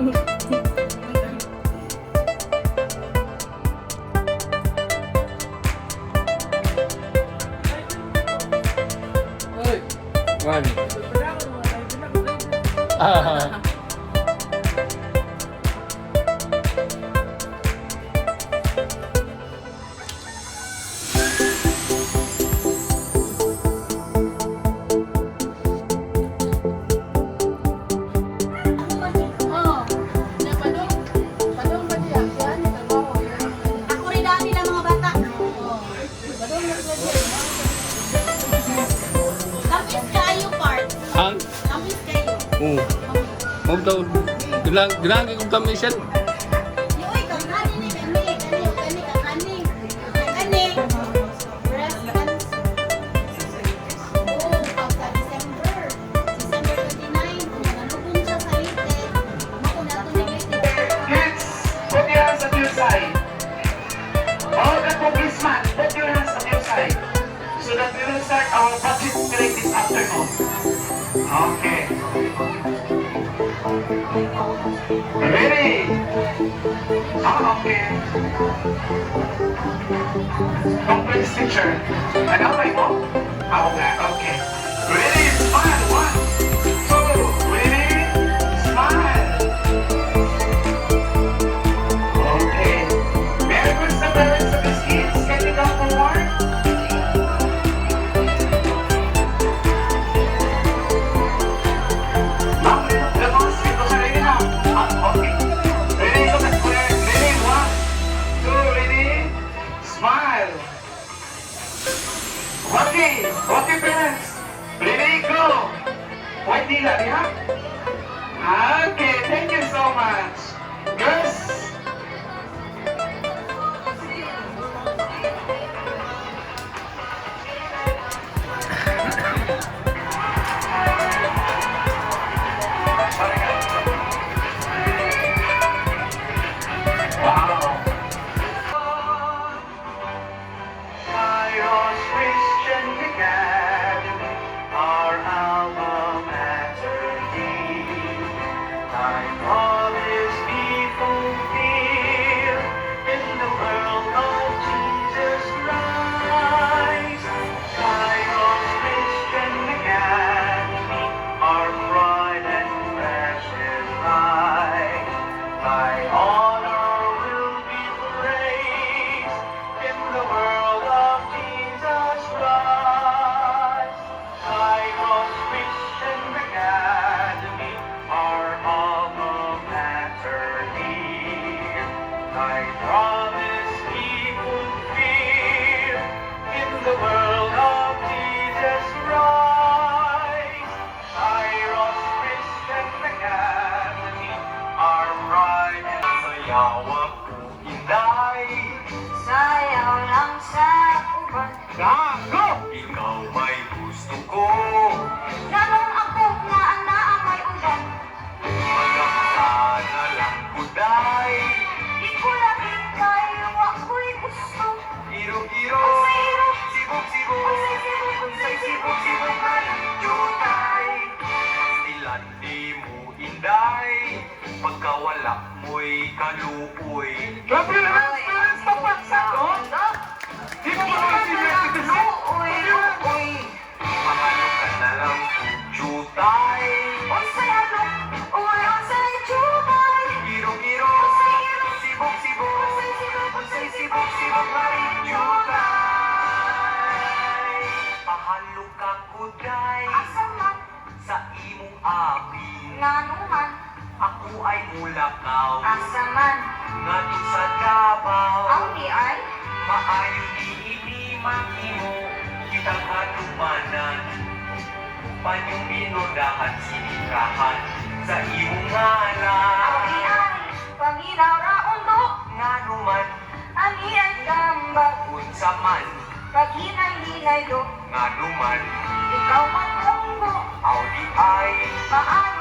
Tschüss. Gilang, gilang kong kamisyan. Complex teacher. Ano ba mo? Ako nga, okay. Okay, okay parents. Ready, go. White di ha? Okay, thank you so much. 要我不应该。再要让。Pagkawala mo'y kalupoy. Grabe na lang, parents, tapaksak, oh! Di mo ba kasi yung titulo? Uy, uy. Mahalo ka na lang, jutay. Unsay ano? Uy, unsay chubay. Iro-iro. Sibog-sibog. Unsay sibog, Unsay sibog-sibog maring jutay. Pahalo ka kuday Asa man, sa imong abi. man, Ako ay mulakaw asa man. ngadto sa Davao. Ang di ay, Maayo ni ini mahimo kitang anumanan. Panyong binudahan sinikahan sa imong ang di ngalan. ay. Panginaw ra undo, Nganuman ani ay kambag. unsa man Paghinay-hinay do, nganuman ikaw man munggo. aw di ay Paano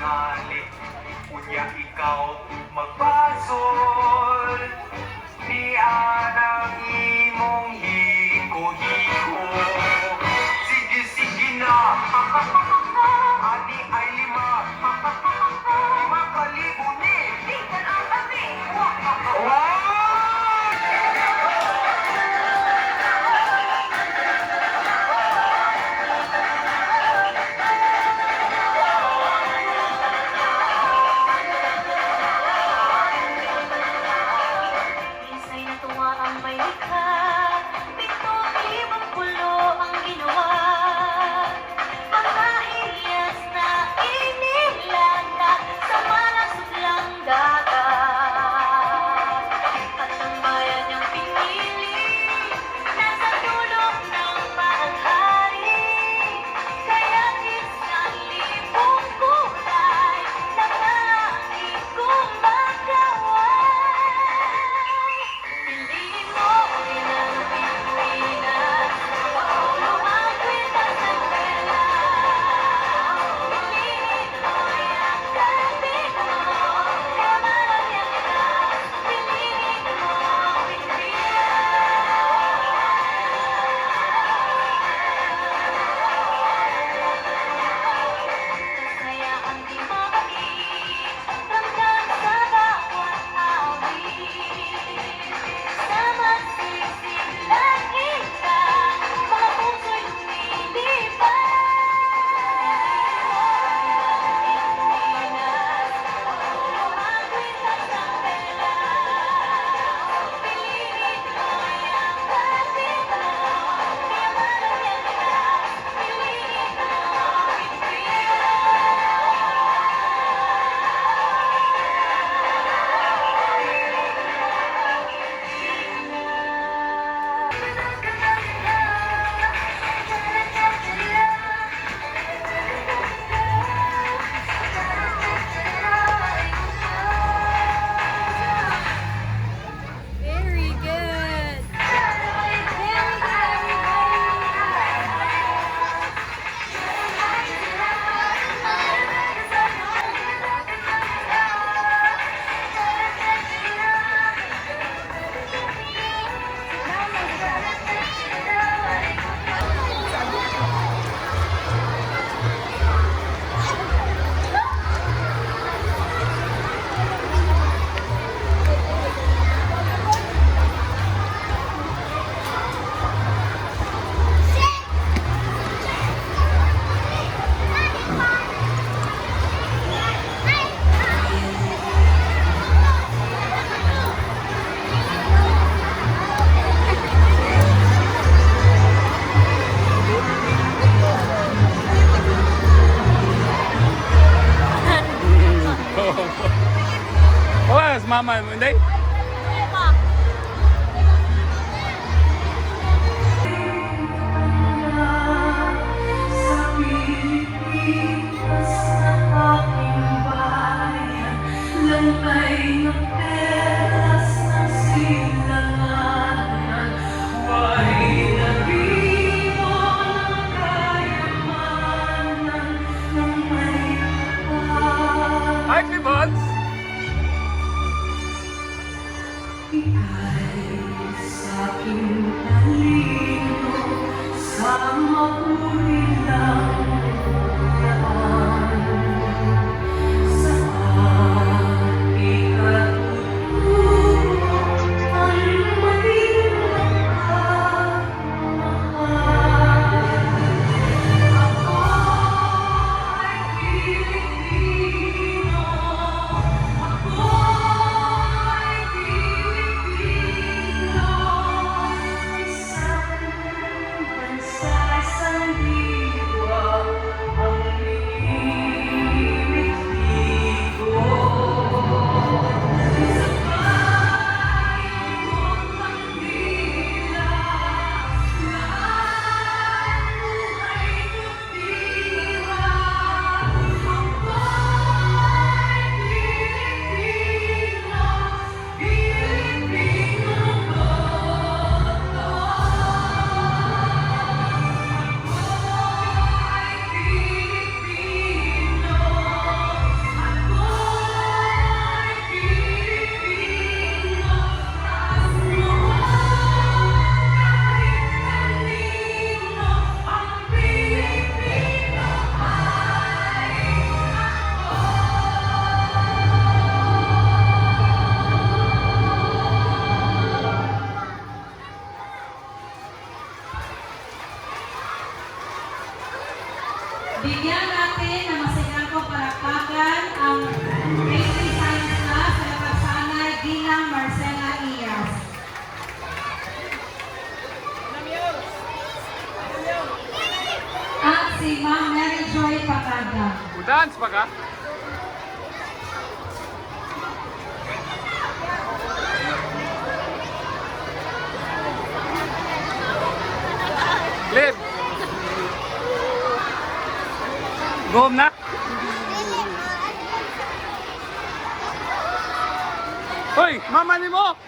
คาลิปุญญาอิเกา Wala, my mo. Si Ma'am Mary Joy Pataga. Dance pa ka? Lib! Go home na? Hoy! Mama ni mo!